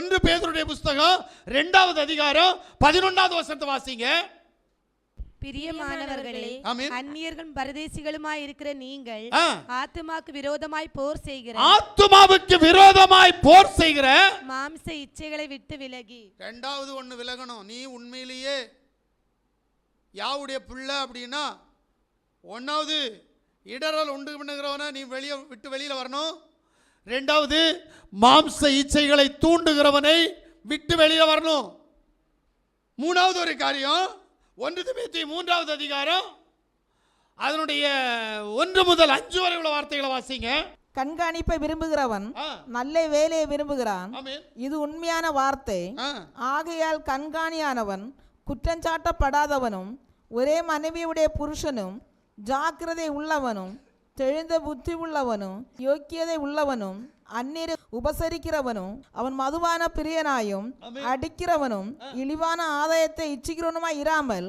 ஒன்று பேதருடைய புஸ்தகம் ரெண்டாவது அதிகாரம் பதினொன்னாவது வசனத்தை வாசிங்க பிரியமானவர்களே. அந்நியர்களும் பரதேசிகளுமாய் இருக்கிற நீங்கள் ஆ. ஆத்துமாக்கு விரோதமாய் போர் செய்கிற ஆத்துமாவுக்கு விரோதமாய் போர் செய்கிற மாம்ச இச்சைகளை விட்டு விலகி ரெண்டாவது ஒன்று விலகணும் நீ உண்மையிலேயே யாவுடைய பிள்ளை அப்படின்னா ஒன்றாவது இடரல் உண்டு பண்ணுகிறவனை நீ வெளியே விட்டு வெளியில் வரணும் ரெண்டாவது மாம்ச இச்சைகளை தூண்டுகிறவனை விட்டு வெளியில் வரணும். மூணாவது ஒரு காரியம் ஒன்று திமுத்தி மூன்றாவது அதிகாரம் அதனுடைய ஒன்று முதல் அஞ்சு வரை உள்ள வார்த்தைகளை வாசிங்க. கண்காணிப்பை விரும்புகிறவன் நல்ல வேலையை விரும்புகிறான். இது உண்மையான வார்த்தை. ஆகையால் கண்காணியானவன் குற்றஞ்சாட்டப்படாதவனும் ஒரே மனைவியுடைய புருஷனும் ஜாக்கிரதை உள்ளவனும் தெளிந்த புத்தி உள்ளவனும் யோக்கியதை உள்ளவனும் அந்நியரை உபசரிக்கிறவனும் அவன் மதுவான பிரியனாயும். அடிக்கிறவனும் இழிவான ஆதாயத்தை இச்சிக்கிறவனுமாய் இராமல்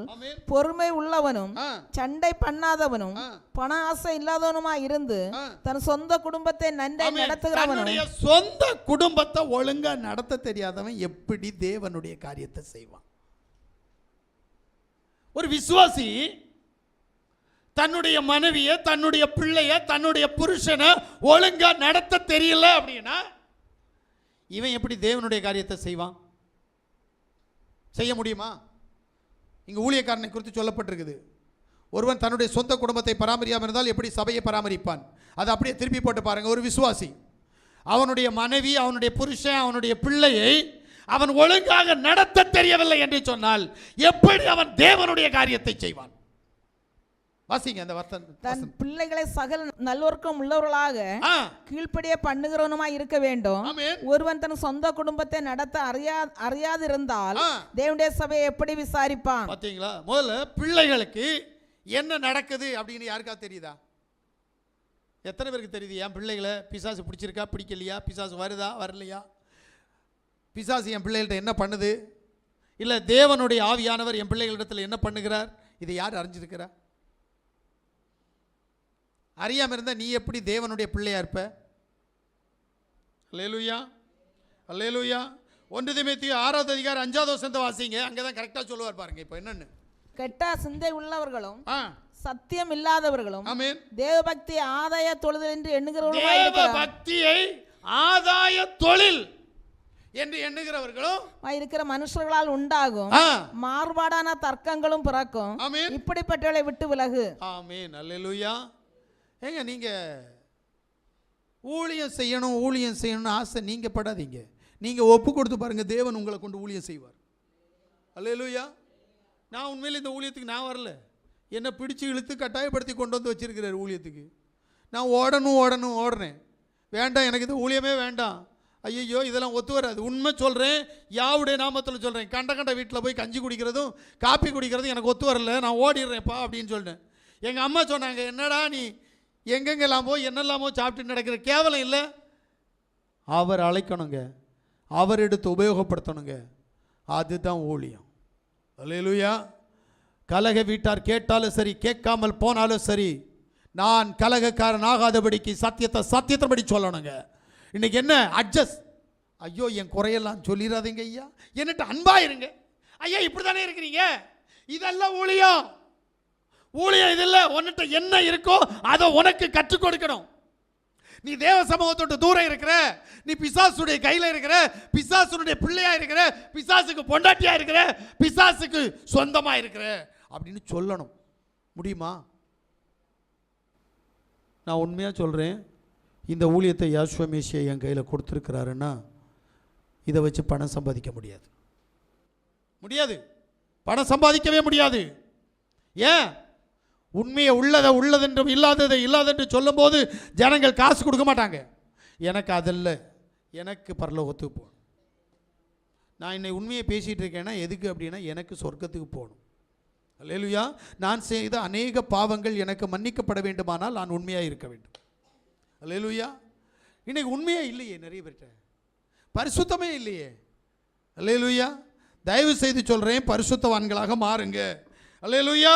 பொறுமை உள்ளவனும் சண்டை பண்ணாதவனும். பண ஆசை இல்லாதவனுமாய் இருந்து. தன் சொந்த குடும்பத்தை ஆமென். நடத்துகிறவனும் சொந்த குடும்பத்தை ஒழுங்கா நடத்த தெரியாதவன் எப்படி தேவனுடைய காரியத்தை செய்வான் ஒரு விசுவாசி தன்னுடைய மனைவியை தன்னுடைய பிள்ளைய தன்னுடைய புருஷனை ஒழுங்காக நடத்த தெரியல அப்படின்னா இவன் எப்படி தேவனுடைய காரியத்தை செய்வான்? செய்ய முடியுமா? இங்கே ஊழியக்காரனை குறித்து சொல்லப்பட்டிருக்குது. ஒருவன் தன்னுடைய சொந்த குடும்பத்தை பராமரியாமல் இருந்தால் எப்படி சபையை பராமரிப்பான்? அதை அப்படியே திருப்பி போட்டு பாருங்கள் ஒரு விசுவாசி. அவனுடைய மனைவி அவனுடைய புருஷன் அவனுடைய பிள்ளையை அவன் ஒழுங்காக நடத்த தெரியவில்லை என்று சொன்னால் எப்படி அவன் தேவனுடைய காரியத்தை செய்வான்? வாசிங்க அந்த வர்த்தன் தன் பிள்ளைகளை சகல நல்லொருக்கம் உள்ளவர்களாக கீழ்ப்படிய பண்ணுகிறவனுமாய் இருக்க வேண்டும். ஒருவன் தன் சொந்த குடும்பத்தை நடத்த அறியா அறியாதிருந்தால் ஆ. தேவனுடைய சபையை எப்படி விசாரிப்பான்? பார்த்தீங்களா முதல்ல பிள்ளைகளுக்கு என்ன நடக்குது அப்படின்னு யாருக்கா தெரியுதா? எத்தனை பேருக்கு தெரியுது? என் பிள்ளைகளை பிசாசு பிடிச்சிருக்கா? பிடிக்கலையா? பிசாசு வருதா? வரலையா? பிசாசு என் பிள்ளைகள்ட்ட என்ன பண்ணுது? இல்லை தேவனுடைய ஆவியானவர் என் பிள்ளைகளிடத்தில் என்ன பண்ணுகிறார்? இதை யார் அறிஞ்சிருக்கிறா? அறியாமல் இருந்தால் நீ எப்படி தேவனுடைய பிள்ளையா இருப்ப? அல்லேலூயா அல்லேலூயா ஒன்று திமேத்தி ஆறாவது அதிகாரம் அஞ்சாவது வசந்த வாசிங்க. அங்கே தான் கரெக்டாக சொல்லுவார் பாருங்க. இப்போ என்னன்னு? கெட்ட சிந்தை உள்ளவர்களும் ஆ. சத்தியம் இல்லாதவர்களும் ஆமென். தேவபக்தி ஆதாய தொழுதல் என்று இருக்கிறார் பக்தியை ஆதாய தொழில் என்று எண்ணுகிறவர்களும் இருக்கிற மனுஷர்களால் உண்டாகும் ஆ. மாறுபாடான தர்க்கங்களும் பிறக்கும். ஆமென். இப்படிப்பட்டவளை விட்டு விலகு. ஆமென். அல்லேலூயா ஏங்க நீங்கள் ஊழியம் செய்யணும் ஊழியம் செய்யணும்னு ஆசை நீங்கள் படாதீங்க. நீங்கள் ஒப்பு கொடுத்து பாருங்கள் தேவன் உங்களை கொண்டு ஊழியம் செய்வார். அல்லையா நான் உண்மையில் இந்த ஊழியத்துக்கு நான் வரல. என்னை பிடிச்சி இழுத்து கட்டாயப்படுத்தி கொண்டு வந்து வச்சிருக்கிறார் ஊழியத்துக்கு. நான் ஓடணும் ஓடணும் ஓடுறேன். வேண்டாம் எனக்கு இது ஊழியமே வேண்டாம். ஐயோ இதெல்லாம் ஒத்து வராது. உண்மை சொல்கிறேன் யாவுடைய நாமத்தில் சொல்கிறேன் கண்ட கண்ட வீட்டில் போய் கஞ்சி குடிக்கிறதும் காப்பி குடிக்கிறதும் எனக்கு ஒத்து வரல. நான் ஓடிடுறேன்ப்பா அப்படின்னு சொல்லிட்டேன். எங்கள் அம்மா சொன்னாங்க என்னடா நீ எங்கெங்கெல்லாமோ என்னெல்லாமோ சாப்பிட்டு நடக்கிற கேவலம் இல்லை? அவர் அழைக்கணுங்க. அவர் எடுத்து உபயோகப்படுத்தணுங்க. அதுதான் ஊழியம். அல்லேலூயா. கலக வீட்டார் கேட்டாலும் சரி கேட்காமல் போனாலும் சரி நான் கலகக்காரன் ஆகாதபடிக்கு சத்தியத்தை சத்தியத்தைபடி சொல்லணுங்க. இன்னைக்கு என்ன? அட்ஜஸ்ட் ஐயோ என் குறையெல்லாம் சொல்லிடாதீங்க ஐயா. என்னட்டு அன்பாக இருங்க ஐயா இப்படி தானே இருக்கிறீங்க? இதெல்லாம் ஊழியம். ஊழியம் இது இல்லை உன்னிட்ட என்ன இருக்கோ அதை உனக்கு கற்றுக் கொடுக்கணும். நீ தேவ சமூகத்தோட தூரம் இருக்கிற நீ பிசாசுடைய கையில் இருக்கிற பிசாசுடைய பிள்ளையா இருக்கிற பிசாசுக்கு பொண்டாட்டியா இருக்கிற பிசாசுக்கு சொந்தமா இருக்கிற அப்படின்னு சொல்லணும். முடியுமா? நான் உண்மையாக சொல்கிறேன் இந்த ஊழியத்தை யாஸ்வமேஷியை என் கையில் கொடுத்துருக்கிறாருன்னா இதை வச்சு பணம் சம்பாதிக்க முடியாது. முடியாது. பணம் சம்பாதிக்கவே முடியாது. ஏன்? உண்மையை உள்ளதை உள்ளதென்றும் இல்லாததை இல்லாதென்று சொல்லும்போது ஜனங்கள் காசு கொடுக்க மாட்டாங்க. எனக்கு அதில் எனக்கு பரலோகத்துக்கு போகணும். நான் இன்னை உண்மையை பேசிகிட்டு இருக்கேன்னா எதுக்கு அப்படின்னா எனக்கு சொர்க்கத்துக்கு போகணும். அல்லேலூயா. நான் செய்த அநேக பாவங்கள் எனக்கு மன்னிக்கப்பட வேண்டுமானால் நான் உண்மையாக இருக்க வேண்டும். அல்லேலூயா. இன்னைக்கு உண்மையாக இல்லையே நிறைய பேர்கிட்ட. பரிசுத்தமே இல்லையே. அல்லேலூயா. தயவு செய்து சொல்கிறேன் பரிசுத்தவான்களாக மாறுங்க. அல்லேலுயா.